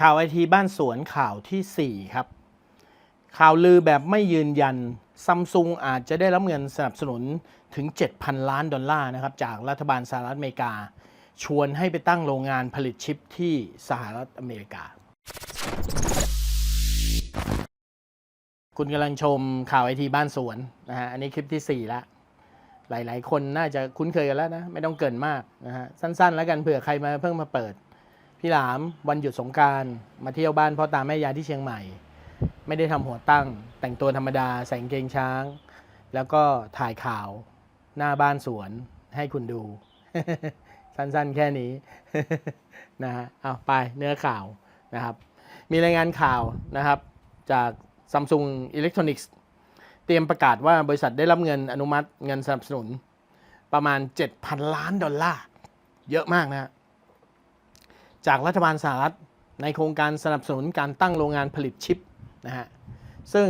ข่าวไอทีบ้านสวนข่าวทีสี่ 4 ครับ ข่าวลือแบบไม่ยืนยันซัมซุงอาจจะได้รับเงินสนับสนุนถึง 7,000 ล้านดอลลาร์นะครับ จากรัฐบาลสหรัฐอเมริกา ชวนให้ไปตั้งโรงงานผลิตชิปที่สหรัฐอเมริกา คุณกำลังชมข่าวไอทีบ้านสวนนะฮะอันนี้คลิปที่ 4 แล้วหลาย ๆ คนน่าจะคุ้นเคยกันแล้วนะ ไม่ต้องเกินมากนะฮะสั้น ๆ แล้วกันเผื่อใครมาเพิ่งมาเปิด พี่หลามวันหยุดสงการมาเที่ยวบ้านพ่อตาแม่ยายที่เชียงใหม่ ไม่ได้ทำหัวตั้ง แต่งตัวธรรมดาใส่กางเกงช้าง แล้วก็ถ่ายข่าวหน้าบ้านสวนให้คุณดู สั้นๆแค่นี้นะฮะเอาไปเนื้อข่าวนะครับ มีรายงานข่าวนะครับ จาก Samsung Electronics เตรียมประกาศว่าบริษัทได้รับเงินอนุมัติเงินสนับสนุน ประมาณ 7,000 ล้านดอลลาร์ เยอะมากนะฮะ จากรัฐบาลสหรัฐในโครงการสนับสนุนการตั้งโรงงานผลิตชิปนะฮะซึ่ง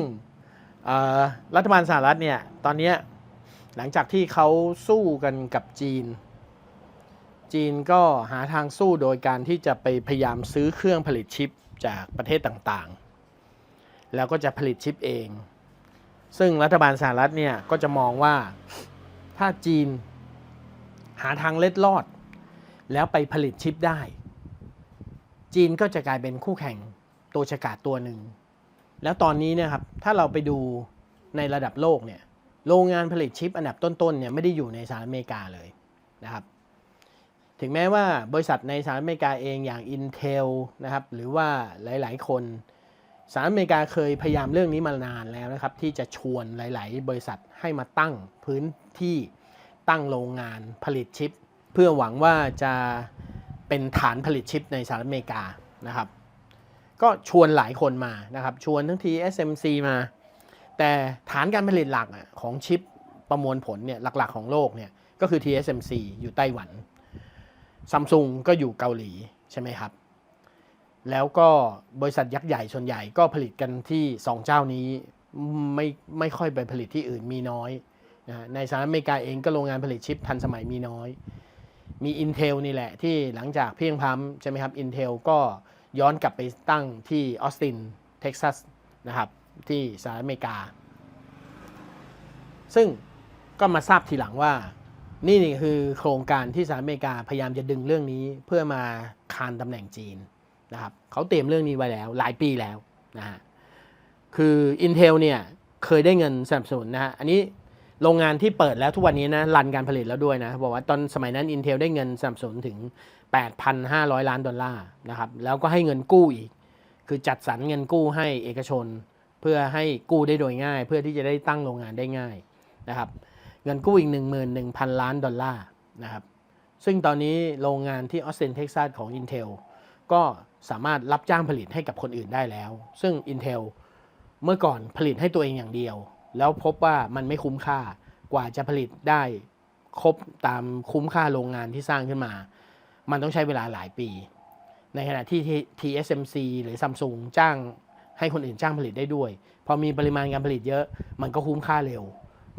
รัฐบาลสหรัฐเนี่ยตอนนี้หลังจากที่เขาสู้กันกับจีน จีนก็หาทางสู้โดยการที่จะไปพยายามซื้อเครื่องผลิตชิปจากประเทศต่างๆ แล้วก็จะผลิตชิปเอง ซึ่งรัฐบาลสหรัฐเนี่ยก็จะมองว่าถ้าจีนหาทางเล็ดลอด แล้วไปผลิตชิปได้ จีนก็จะกลายเป็นคู่แข่งตัวฉกาจตัวหนึ่ง แล้วตอนนี้เนะครับถ้าเราไปดูในระดับโลกเนี่ยโรงงานผลิตชิปอันดับต้นๆเนี่ยไม่ได้อยู่ในสหรัฐอเมริกาเลยนะครับถึงแม้ว่าบริษัทในสหรัฐอเมริกาเองอย่าง Intel นะครับหรือว่าหลายๆ คนสหรัฐอเมริกาเคยพยายามเรื่องนี้มานานแล้วนะครับ ที่จะชวนหลาย ๆ บริษัทให้มาตั้งพื้นที่ตั้งโรงงานผลิตชิป เพื่อหวังว่าจะ เป็นฐานผลิตชิปในสหรัฐอเมริกานะครับ ก็ชวนหลายคนมานะครับ ชวนทั้ง TSMC มา แต่ฐานการผลิตหลักของชิปประมวลผลเนี่ยหลักๆของโลกเนี่ยก็คือ TSMC อยู่ไต้หวันซัมซุงก็อยู่เกาหลีใช่ไหมครับ แล้วก็บริษัทยักษ์ใหญ่ส่วนใหญ่ก็ผลิตกันที่ 2 เจ้านี้ไม่ไม่ค่อยไปผลิตที่อื่นมีน้อยนะในสหรัฐอเมริกาเองก็โรงงานผลิตชิปทันสมัยมีน้อย มี Intel นี่แหละที่หลังจากเพียงพล้ำใช่ไหมครับ Intel ก็ย้อนกลับไปตั้งที่ออสตินเท็กซัสนะครับที่สหรัฐอเมริกา ซึ่งก็มาทราบทีหลังว่านี่นี่คือโครงการที่สหรัฐอเมริกาพยายามจะดึงเรื่องนี้เพื่อมาคานตำแหน่งจีนนะครับเขาเตรียมเรื่องนี้ไว้แล้วหลายปีแล้วนะฮะคือ Intel เนี่ยเคยได้เงินสนับสนุนนะฮะอันนี้ โรงงานที่เปิดแล้วทุกวันนี้นะรันการผลิตแล้วด้วยนะบอกว่าตอนสมัยนั้น Intel ได้เงินสนับสนุนถึง 8,500 ล้านดอลลาร์นะครับแล้วก็ให้เงินกู้อีก คือจัดสรรเงินกู้ให้เอกชน เพื่อให้กู้ได้โดยง่าย เพื่อที่จะได้ตั้งโรงงานได้ง่ายนะครับเงินกู้อีก 11,000 ล้านดอลลาร์นะครับซึ่งตอนนี้โรงงานที่ออสตินเท็กซัสของ Intel ก็สามารถรับจ้างผลิตให้กับคนอื่นได้แล้ว ซึ่ง Intel เมื่อก่อนผลิตให้ตัวเองอย่างเดียว แล้วพบว่ามันไม่คุ้มค่ากว่าจะผลิตได้ครบตามคุ้มค่าโรงงานที่สร้างขึ้นมา มันต้องใช้เวลาหลายปี ในขณะที่ TSMC หรือ Samsung จ้างให้คนอื่นจ้างผลิตได้ด้วย พอมีปริมาณการผลิตเยอะ มันก็คุ้มค่าเร็ว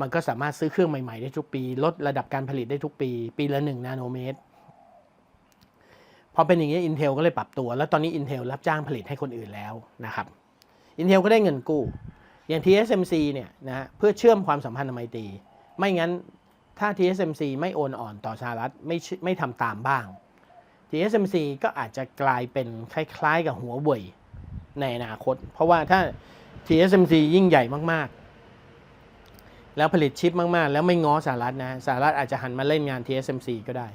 มันก็สามารถซื้อเครื่องใหม่ๆได้ทุกปี ลดระดับการผลิตได้ทุกปี ปีละ 1 นาโนเมตร พอเป็นอย่างนี้ Intel ก็เลยปรับตัว แล้วตอนนี้ Intel รับจ้างผลิตให้คนอื่นแล้วนะครับ Intel ก็ได้เงินกู้ อย่าง TSMC เนี่ยนะฮะเพื่อเชื่อมความสัมพันธ์ไมตรีไม่งั้นถ้า TSMC ไม่โอนอ่อนต่อสหรัฐไม่ไม่ทำตามบ้าง TSMC ก็อาจจะกลายเป็นคล้ายๆ กับหัวเว่ยในอนาคต เพราะว่าถ้า TSMC ยิ่งใหญ่มากๆ แล้วผลิตชิปมากๆ แล้วไม่ง้อสหรัฐนะสหรัฐอาจจะหันมาเล่นงาน TSMC ก็ได้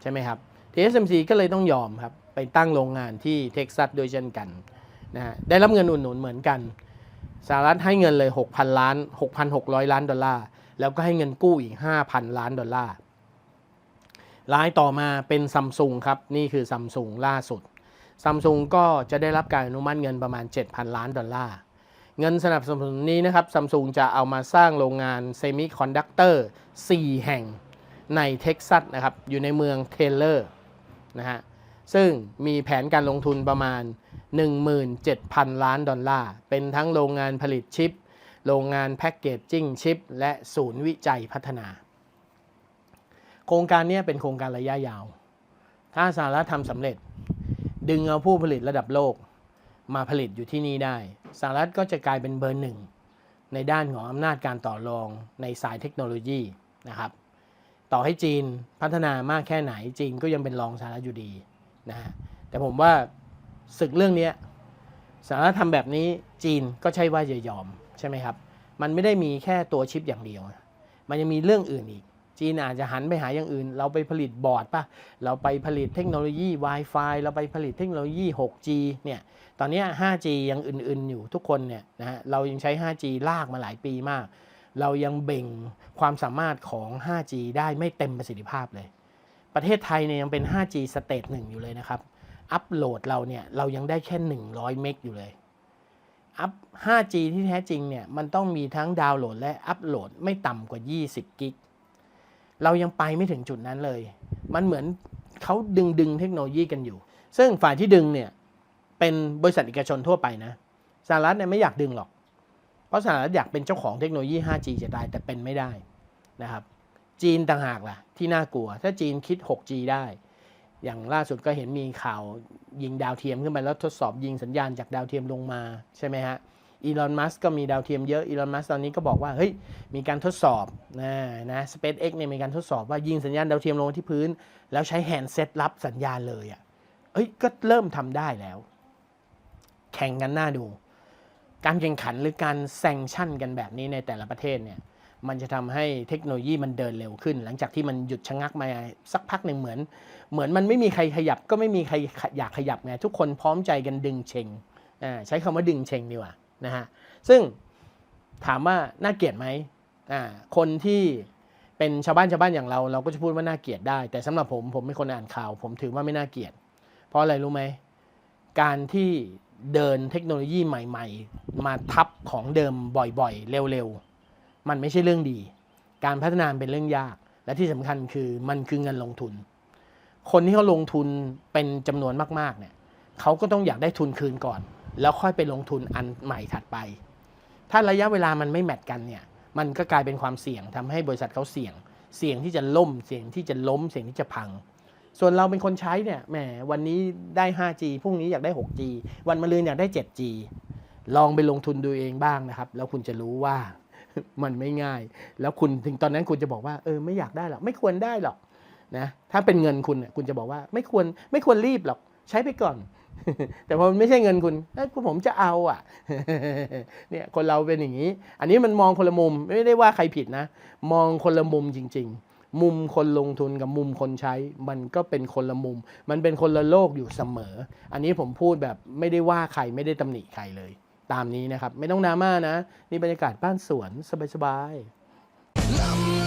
ใช่ไหมครับ TSMC ก็เลยต้องยอมครับ ไปตั้งโรงงานที่เท็กซัสโดยเช่นกันนะได้รับเงินอุดหนุนเหมือนกัน สหรัฐให้เงินเลย 6,000 ล้าน 6,600 ล้านดอลลาร์ แล้วก็ให้เงินกู้อีก 5,000 ล้านดอลลาร์รายต่อมาเป็นซัมซุงครับ นี่คือซัมซุงล่าสุดซัมซุงก็จะได้รับการอนุมัติเงินประมาณ 7,000 ล้านดอลลาร์ เงินสนับสนุนนี้นะครับซัมซุงจะเอามาสร้างโรงงานเซมิคอนดักเตอร์ 4 แห่งในเท็กซัสนะครับ อยู่ในเมืองเทเลอร์นะฮะ ซึ่งมีแผนการลงทุนประมาณ 17,000 ล้านดอลลาร์ เป็นทั้งโรงงานผลิตชิป โรงงานแพ็กเกจจิ้งชิป และศูนย์วิจัยพัฒนา โครงการนี้เป็นโครงการระยะยาว ถ้าสหรัฐทำสำเร็จ ดึงเอาผู้ผลิตระดับโลก มาผลิตอยู่ที่นี่ได้สหรัฐก็จะกลายเป็นเบอร์หนึ่ง ในด้านของอำนาจการต่อรองในสายเทคโนโลยีนะครับ ต่อให้จีนพัฒนามากแค่ไหนจีนก็ยังเป็นรองสหรัฐอยู่ดีนะฮะแต่ผมว่า ศึกเรื่องนี้สหรัฐทำแบบนี้จีนก็ใช่ว่าจะยอมใช่ไหมครับ มันไม่ได้มีแค่ตัวชิปอย่างเดียว มันยังมีเรื่องอื่นอีก จีนอาจจะหันไปหาอย่างอื่น เราไปผลิตบอร์ดป่ะ เราไปผลิตเทคโนโลยี Wi-Fi เราไปผลิตเทคโนโลยี 6G เนี่ย ตอนนี้ 5G ยังอื่นๆอยู่ทุกคนเนี่ยนะฮะ เรายังใช้ 5G ลากมาหลายปีมาก เรายังเบ่งความสามารถของ 5G ได้ไม่เต็มประสิทธิภาพเลย ประเทศไทยเนี่ยยังเป็น 5G สเตจหนึ่งอยู่เลยนะครับ อัปโหลดเราเนี่ยเรายังได้แค่ 100 เมกอยู่เลยอัพ 5G ที่แท้จริงเนี่ยมันต้องมีทั้งดาวน์โหลดและอัปโหลดไม่ต่ำกว่า 20 กิก เรายังไปไม่ถึงจุดนั้นเลย มันเหมือนเขาดึงดึงเทคโนโลยีกันอยู่ ซึ่งฝ่ายที่ดึงเนี่ยเป็นบริษัทเอกชนทั่วไปนะสหรัฐเนี่ยไม่อยากดึงหรอก เพราะสหรัฐอยากเป็นเจ้าของเทคโนโลยี 5G จะได้แต่เป็นไม่ได้นะครับ จีนต่างหากล่ะที่น่ากลัว ถ้าจีนคิด 6G ได้ อย่างล่าสุดก็เห็นมีข่าวยิงดาวเทียมขึ้นไปแล้วทดสอบยิงสัญญาณจากดาวเทียมลงมาใช่ไหมฮะอีลอนมัสก็มีดาวเทียมเยอะอีลอนมัสตอนนี้ก็บอกว่าเฮ้ยมีการทดสอบนะนะ SpaceX เนี่ยมีการทดสอบว่ายิงสัญญาณดาวเทียมลงที่พื้น แล้วใช้แฮนด์เซตรับสัญญาณเลยอะ่ะเอ้ยก็เริ่มทำได้แล้ว แข่งกันหน้าดู การแข่งขันหรือการแซงชั่นกันแบบนี้ในแต่ละประเทศเนี่ย มันจะทำให้เทคโนโลยีมันเดินเร็วขึ้น หลังจากที่มันหยุดชะงักมาสักพักหนึ่งเหมือน เหมือนมันไม่มีใครขยับก็ไม่มีใครอยากขยับไงทุกคนพร้อมใจกันดึงเชงอ่าใช้คำว่าดึงเชงดีกว่านะฮะซึ่งถามว่าน่าเกลียดไหมอ่าคนที่เป็นชาวบ้านชาวบ้านอย่างเรา เราก็จะพูดว่าน่าเกลียดได้ แต่สำหรับผมผมเป็นคนอ่านข่าว ผมถือว่าไม่น่าเกลียด เพราะอะไรรู้ไหมการที่เดินเทคโนโลยีใหม่ ๆ มาทับของเดิมบ่อยๆ เร็วๆ มันไม่ใช่เรื่องดี การพัฒนาเป็นเรื่องยาก และที่สำคัญคือมันคือเงินลงทุน คนที่เขาลงทุนเป็นจำนวนมากๆเนี่ยเขาก็ต้องอยากได้ทุนคืนก่อน แล้วค่อยไปลงทุนอันใหม่ถัดไป ถ้าระยะเวลามันไม่แมทกันเนี่ยมันก็กลายเป็นความเสี่ยงทำให้บริษัทเขาเสี่ยง เสี่ยงที่จะล่ม เสี่ยงที่จะล้ม เสี่ยงที่จะพัง ส่วนเราเป็นคนใช้เนี่ยแหมวันนี้ได้ 5G พรุ่งนี้อยากได้ 6G วันมะรืนอยากได้ 7G ลองไปลงทุนดูเองบ้างนะครับ แล้วคุณจะรู้ว่า มันไม่ง่าย แล้วคุณถึงตอนนั้นคุณจะบอกว่าเออไม่อยากได้หรอกไม่ควรได้หรอกนะถ้าเป็นเงินคุณน่ะคุณจะบอกว่าไม่ควรไม่ควรรีบหรอกใช้ไปก่อน แต่พอมันไม่ใช่เงินคุณเอ้ยผมจะเอาอะเนี่ยคนเราเป็นอย่างนี้ อันนี้มันมองคนละมุมไม่ได้ว่าใครผิดนะ มองคนละมุมจริง ๆ มุมคนลงทุนกับมุมคนใช้ มันก็เป็นคนละมุม มันเป็นคนละโลกอยู่เสมอ อันนี้ผมพูดแบบไม่ได้ว่าใครไม่ได้ตำหนิใครเลย ตามนี้นะครับ ไม่ต้องดราม่านะ นี่บรรยากาศบ้านสวนสบายๆ